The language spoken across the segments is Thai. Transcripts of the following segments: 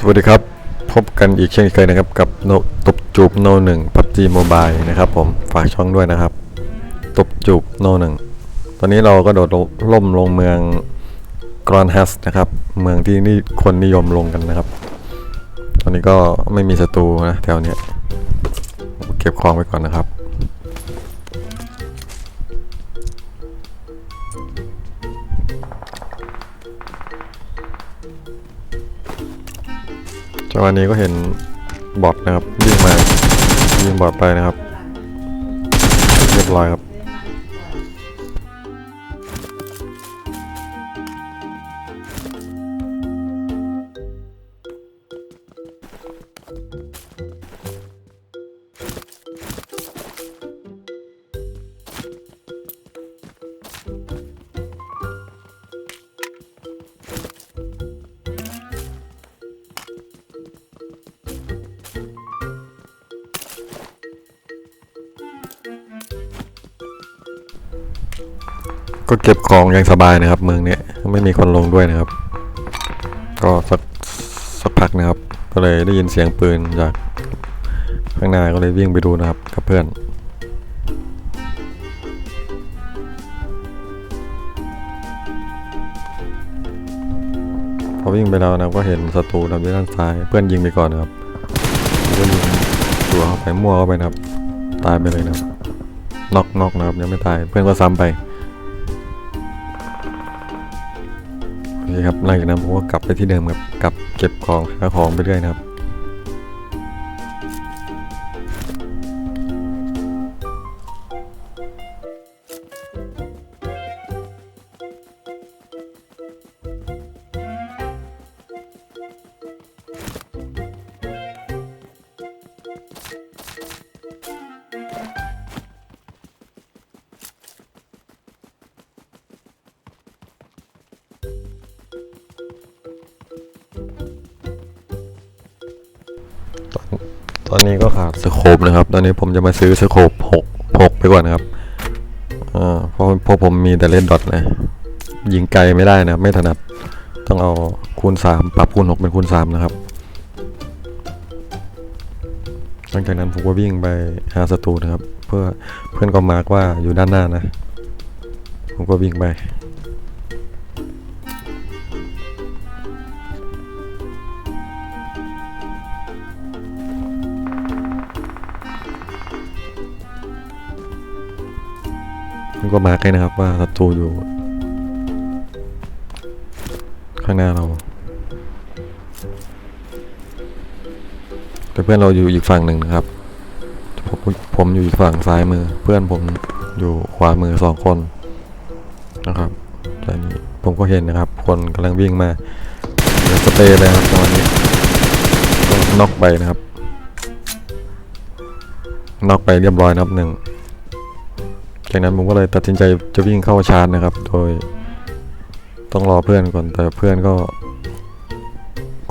สวัสดีครับ พบกันอีกเช่นเคยนะครับ กับโนตบจูบโนหนึ่งพับจีโมบายนะครับผมฝากช่องด้วยนะครับ ตบจูบโนหนึ่งตอนนี้เราก็โดดล่มลงเมืองกรอนฮัสนะครับ เมืองที่นี่คนนิยมลงกันนะครับ ตอนนี้ก็ไม่มีศัตรูนะแถวเนี้ยเก็บของไว้ก่อนนะครับ วันนี้ก็เห็นบอทนะครับวิ่งมายิงบอทไปนะครับ เรียบร้อยครับ ก็เก็บของอย่างสบายนะครับ เมืองเนี้ยไม่มีคนลงด้วยนะครับ ก็สักสักพักนะครับ ก็เลยได้ยินเสียงปืนจากข้างหน้าก็เลยวิ่งไปดูนะครับกับเพื่อนพอวิ่งไปแล้วนะก็เห็นศัตรูทางด้านซ้าย เพื่อนยิงไปก่อนนะครับก็ยิงตัวเข้าไปมั่วเข้าไปนะครับ ตายไปเลยนะครับน็อกน็อกนะครับยังไม่ตายเพื่อนก็ซ้ำไป คครับหลังจากนั้นผมก็กลับไปที่เดิมครับกลับเก็บของหาของไปเรื่อยนะครับ ตอนนี้ก็ขาดสโคปนะครับ ตอนนี้ผมจะมาซื้อสโคปหกหกไปก่อนนะครับเพราะพราผมมีแต่เล่นดอทนะยิงไกลไม่ได้นะไม่ถนัดต้องเอาคูณสามปรับคูณหกเป็นคูณสามนะครับ หลังจากนั้นผมก็วิ่งไปหาศัตรูนะครับ เพื่อเพื่อนก็มาร์กว่าอยู่ด้านหน้านะ ผมก็วิ่งไป มันก็มาร์กให้นะครับว่าศัตรูอยู่ ข้างหน้าเรา แต่เพื่อนเราอยู่อีกฝั่งหนึ่งนะครับ ผมผมอยู่อีกฝั่งซ้ายมือ เพื่อนผมอยู่ขวามือสองคนนะครับต่นี้ผมก็เห็นนะครับ คนกำลังวิ่งมาสเดี๋ยวสเปรย์ไปครับตอนนี้ก็น็อกไปนะครับน็อกไปเรียบร้อยนับหนึ่ง จากนั้นผมก็เลยตัดสินใจจะวิ่งเข้าชาร์จนะครับ โดยต้องรอเพื่อนก่อน แต่เพื่อนก็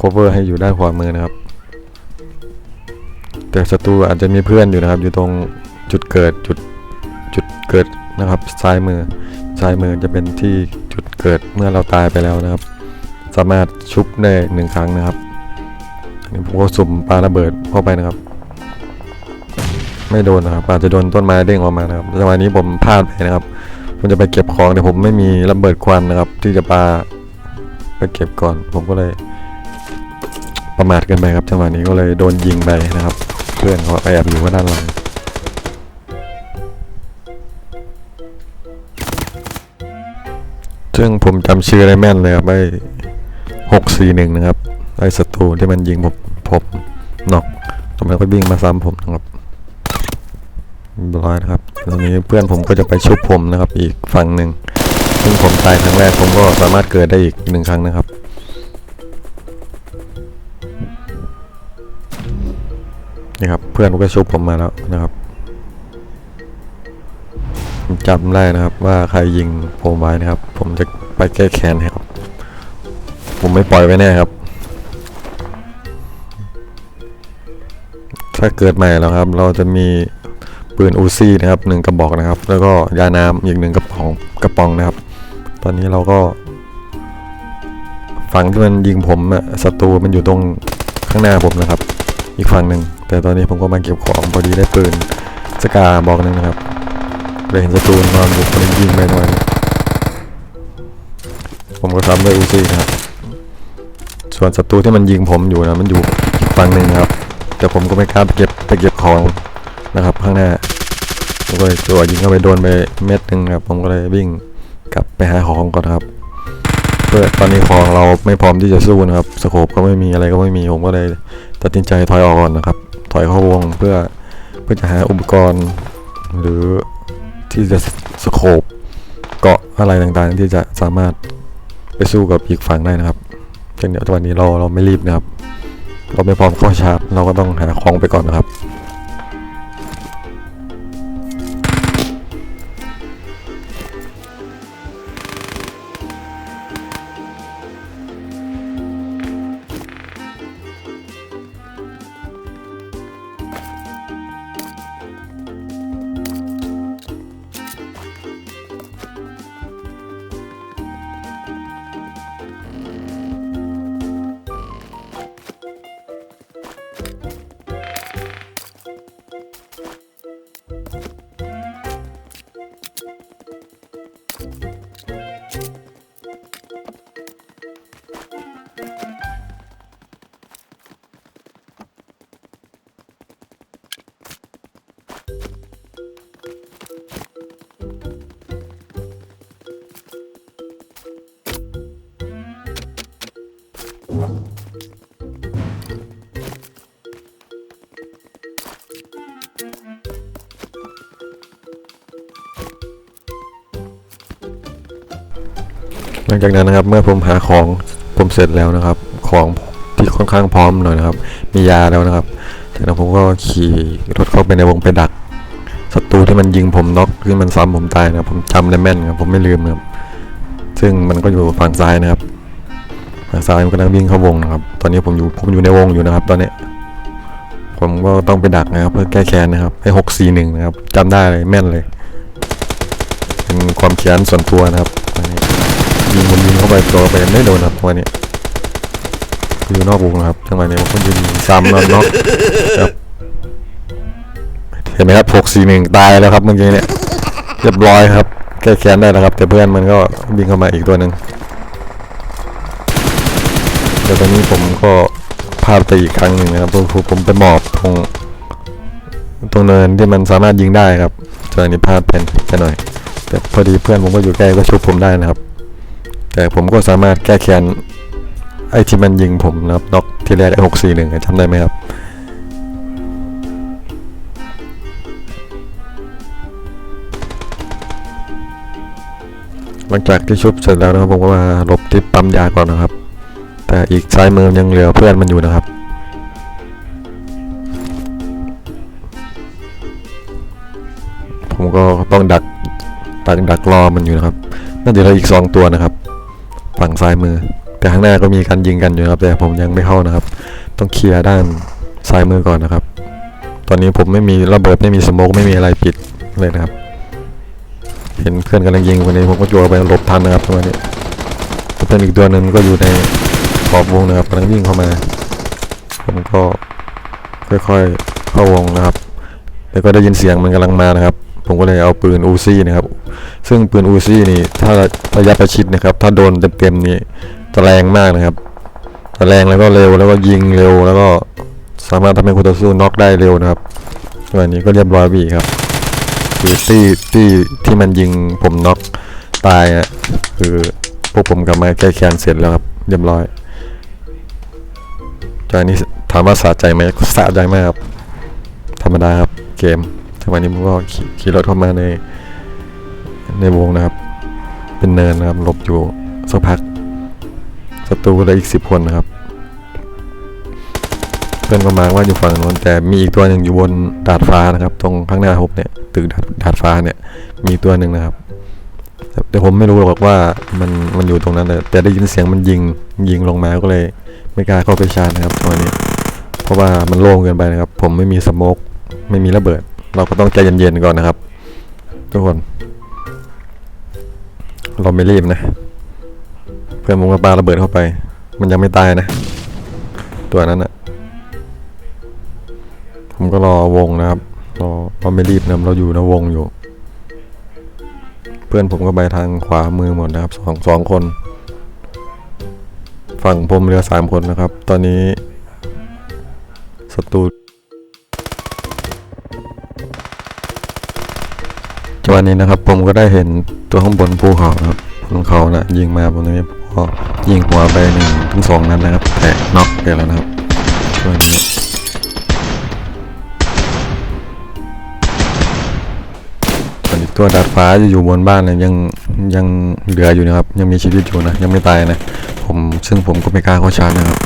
cover ให้อยู่ด้านขวามือนะครับ แต่ศัตรูอาจจะมีเพื่อนอยู่นะครับ อยู่ตรงจุดเกิดจุดจุดเกิดนะครับ ซ้ายมือ ซ้ายมือจะเป็นที่จุดเกิดเมื่อเราตายไปแล้วนะครับ สามารถชุบได้หนึ่งครั้งนะครับอันนี้ผมก็สุ่มปาระเบิดเข้าไปนะครับ ไม่โดนนะครับอาจจะโดนต้นไม้เด้งออกมานะครับจังหวะนี้ผมพลาดไปนะครับ ผมจะไปเก็บของแต่ผมไม่มีระเบิดควันนะครับ ที่จะปาไปเก็บก่อน ผมก็เลย ประมาทเกินไปครับจังหวะนี้ก็เลยโดนยิงไปนะครับ เพื่อนเขาแอบอยู่ข้างด้านหลังซึ่งผมจำชื่อได้แม่นเลยครับไอ้หกสี่หนึ่งนะครับไอ้ศัตรูที่มันยิงผมผมนอกทำไมก็วิ่งมาซ้ำผมนะครับ เรียบร้อยนะครับตอนนี้เพื่อนผมก็จะไปชุบผมนะครับ อีกฝั่งหนึ่งซึ่งผมตายครั้งแรกผมก็สามารถเกิดได้อีกหนึ่งครั้งนะครับนี่ครับเพื่อนก็ชุบผมมาแล้วนะครับผมจำได้นะครับว่าใครยิงผมไว้นะครับ ผมจะไปแก้แค้นให้ครับ ผมไม่ปล่อยไว้แน่ครับ ถ้าเกิดใหม่แล้วครับ เราจะมี ปืนอูซี่นะครับหนึ่งกระบอกนะครับ แล้วก็ยาน้ำอีกหนึ่งกระป๋องกระป๋องนะครับ ตอนนี้เราก็ ฝั่งที่มันยิงผมอะศัตรูมันอยู่ตรงข้างหน้าผมนะครับ อีกฝั่งหนึ่งแต่ตอนนี้ผมก็มาเก็บของพอดีได้ปืนสกาบอกหนึงนะครับเลยเห็นศัตรูนอนอยู่คนยิงไปหน่อยผมก็ทำด้วยอูซี่ครับ ส่วนศัตรูที่มันยิงผมอยู่นะมันอยู่ฝั่งหนึ่งครับ แต่ผมก็ไม่กล้าไปเก็บไปเก็บของ นะครับ ข้างหน้าผมก็เลยจั่วยิงเข้าไปโดนไปเม็ดหนึ่งครับ ผมก็เลยวิ่งกลับไปหาของก่อนครับ เพื่อตอนนี้ของเราไม่พร้อมที่จะสู้นะครับสโคปก็ไม่มีอะไรก็ไม่มีผมก็เลยตัดสินใจถอยออกก่อนนะครับ ถอยเข้าวงเพื่อเพื่อจะหาอุปกรณ์ หรือที่จะสโคปเกาะอะไรต่างๆ ที่จะสามารถไปสู้กับอีกฝั่งได้นะครับเช่นเดียวกับวันนี้เราเราไม่รีบนะครับ เราไม่พร้อมเข้าชาร์จเราก็ต้องหาของไปก่อนนะครับ หลังจากนั้นนะครับเมื่อผมหาของผมเสร็จแล้วนะครับ ของที่ค่อนข้างพร้อมหน่อยนะครับ มียาแล้วนะครับจากนั้นผมก็ขี่รถเข้าไปในวงไปดักศัตรูที่มันยิงผมน็อกที่มันซ้ำผมตายนะผมจำได้แม่นครับผมไม่ลืมนะครับซึ่งมันก็อยู่ฝั่งซ้ายนะครับฝั่งซ้ายมันกำลังวิ่งเข้าวงนะครับ ตอนนี้ผมอยู่ผมอยู่ในวงอยู่นะครับ ตอนนี้ ผมก็ต้องไปดักนะครับ เพื่อแก้แค้นนะครับให้หกสี่หนึ่งนะครับจำได้เลยแม่นเลย เป็นความแค้นส่วนตัวนะครับอันนี้ ยิงมันยิงเข้าไปตัวไปไม่โดนครับวันนี้อยู่นอกวงนะครับจังหวะนี้ผมก็ยิงซ้ำแล้วน็อกครับเห็นไหมครับหกสี่หนึ่งตายแล้วครับเมื่อกี้เนี่ยเรียบร้อยครับแก้แค้นได้แล้วครับ แต่เพื่อนมันก็วิ่งเข้ามาอีกตัวหนึ่งเดี๋ยวตอนนี้ผมก็พลาดไปอีกครั้งหนึ่งนะครับผมผมไปหมอบตรงตรงเนินที่มันสามารถยิงได้ครับจังหวะนี้พลาดเป็นไปหน่อย แต่พอดีเพื่อนผมก็อยู่ใกล้ก็ชุบผมได้นะครับ แต่ผมก็สามารถแก้แค้นไอ้ที่มันยิงผมนะครับน็อกที่แรกไอ้หกสี่หนึ่งจำได้ไหมครับหลังจากที่ชุบเสร็จแล้วนะครับผมก็มาหลบที่ปั๊มยาก่อนนะครับ แต่อีกซ้ายมือยังเหลือเพื่อนมันอยู่นะครับ ผมก็ต้องดักดักดักรอมันอยู่นะครับ น่าจะเหลืออีกสองตัวนะครับ ฝั่งซ้ายมือ แต่ข้างหน้าก็มีการยิงกันอยู่ครับ แต่ผมยังไม่เข้านะครับ ต้องเคลียร์ด้านซ้ายมือก่อนนะครับ ตอนนี้ผมไม่มีระเบิดไม่มีสโมกไม่มีอะไรปิดเลยนะครับ เห็นเพื่อนกำลังยิงวันนี้ผมก็จัวไปหลบทันนะครับประมาณนี้ต่เพื่อนอีกตัวหนึ่งก็อยู่ในขอบวงนะครับกำลังวิ่งเข้ามา ผมก็ค่อยๆเข้าวงนะครับ แล้วก็ได้ยินเสียงมันกำลังมานะครับ ผมก็เลยเอาปืนอูซี่นะครับ ซึ่งปืนอูซี่นี่ถ้าระยะประชิดนะครับ ถ้าโดนเต็มๆนี่จะแรงมากนะครับจะแรงแล้วก็เร็วแล้วก็ยิงเร็วแล้วก็สามารถทำให้คู่ต่อสู้น็อกได้เร็วนะครับวันนี้ก็เรียบร้อยบีครับคือที่ที่ที่มันยิงผมน็อกตายอะคือพวกผมกลับมาแก้แค้นเสร็จแล้วครับ เรียบร้อยจากนี้ถามว่าสะใจไหมสะใจมากครับ ธรรมดาครับเกม จังหวะนี้ผมก็ขี่ขี่รถเข้ามาใน ในวงนะครับ เป็นเนินนะครับหลบอยู่สักพักศัตรูเหลืออีกสิบคนนะครับ เพื่อนก็มาว่าอยู่ฝั่งโน้นแต่มีอีกตัวหนึ่งอยู่บนดาดฟ้านะครับ ตรงข้างหน้าผมเนี่ยตึกดาดดาดฟ้าเนี่ย มีตัวหนึ่งนะครับแต่แต่ผมไม่รู้หรอกว่ามันมันอยู่ตรงนั้นเลยแต่ได้ยินเสียงมันยิงยิงลงมาก็เลย ไม่กล้าเข้าไปชาร์จนะครับตอนนี้ เพราะว่ามันโล่งเกินไปนะครับ ผมไม่มีสโมกไม่มีระเบิด เราก็ต้องใจเย็นๆก่อนนะครับ ทุกคน เราไม่รีบนะ เพื่อนผมก็ปาระเบิดเข้าไป มันยังไม่ตายนะ ตัวนั้นอะผมก็รอวงนะครับรอเราไม่รีบนะเราอยู่ในวงอยู่ เพื่อนผมก็ไปทางขวามือหมดนะครับสองสองคน ฝั่งผมเหลือสามคนนะครับ ตอนนี้ศัตรู จังหวะนี้นะครับ ผมก็ได้เห็นตัวข้างบนภูเขาครับบนเขานะยิงมาบนนี้พอยิงหัวไปหนึ่งถึงสองนัดนนะครับแต่น็อกไปแล้วนะครับช่วงนี้ส่วนอีกตัวดาดฟ้าจะอยู่บนบ้านเนี่ยยังยังเหลืออยู่นะครับ ยังมีชีวิตอยู่นะยังไม่ตายนะผมซึ่งผมก็ไม่กล้าเข้าชาร์จนะครับ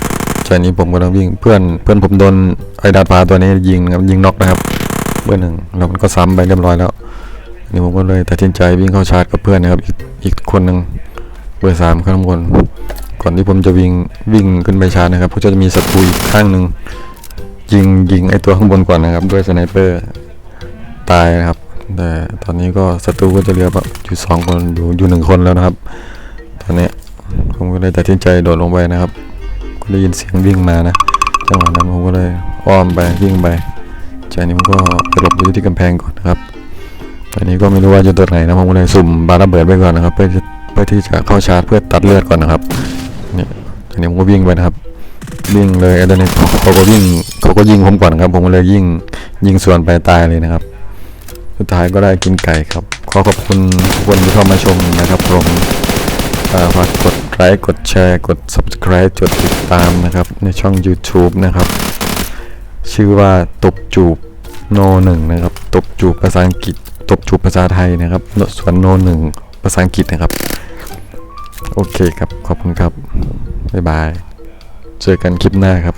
จากนี้ผมก็ต้องวิ่งเพื่อนเพื่อนผมโดนไอ้ดาดฟ้าตัวนี้ยิงนะครับยิงน็อกนะครับเบอร์หนึ่งแล้วมันก็ซ้ำไปเรียบร้อยแล้ว นี่ผมก็เลยตัดสินใจวิ่งเข้าชาร์จกับเพื่อนนะครับ อีกอีกคนหนึ่งเบอร์สามข้างบน ก่อนที่ผมจะวิ่งวิ่งขึ้นไปชาร์จนะครับก็จะมีศัตรูอีกข้างหนึ่งยิงยิงไอตัวข้างบนก่อนนะครับ ด้วยสไนเปอร์ตายนะครับ แต่ตอนนี้ก็ศัตรูก็จะเหลือแบบอยู่สองคนอยู่อยู่หนึ่งคนแล้วนะครับ ตอนนี้ผมก็เลยตัดสินใจโดดลงไปนะครับ ก็ได้ยินเสียงวิ่งมานะจังหวะนั้นผมก็เลยอ้อมไปวิ่งไปจากนี้ผมก็ไปหลบอยู่ที่กำแพงก่อนนะครับ ตอนนี้ก็ไม่รู้ว่าจะตัวไหนนะผมก็เลยสุ่มบาระเบิดไปก่อนนะครับ เพื่อเพื่อที่จะเข้าชาร์จเพื่อตัดเลือดก่อนนะครับนี่ทีนี้ผมก็วิ่งไปนะครับวิ่งเลยแล้วตอนนี้เขาก็วิ่งเขาก็ยิงผมก่อนครับ ผมก็เลยยิงยิงสวนไปตายเลยนะครับ สุดท้ายก็ได้กินไก่ครับ ขอขอบคุณทุกคนที่เข้ามาชมนะครับผมฝากกดไลค์กดแชร์ กด subscribe กดติดตามนะครับ ในช่อง YouTube นะครับ ชื่อว่าตบจูบโนหนึ่งนะครับ ตบจูบภาษาอังกฤษ ตบจูบภาษาไทยนะครับ ส่วนโนหนึ่งภาษาอังกฤษนะครับ โอเคครับ ขอบคุณครับ บ๊ายบาย เจอกันคลิปหน้าครับ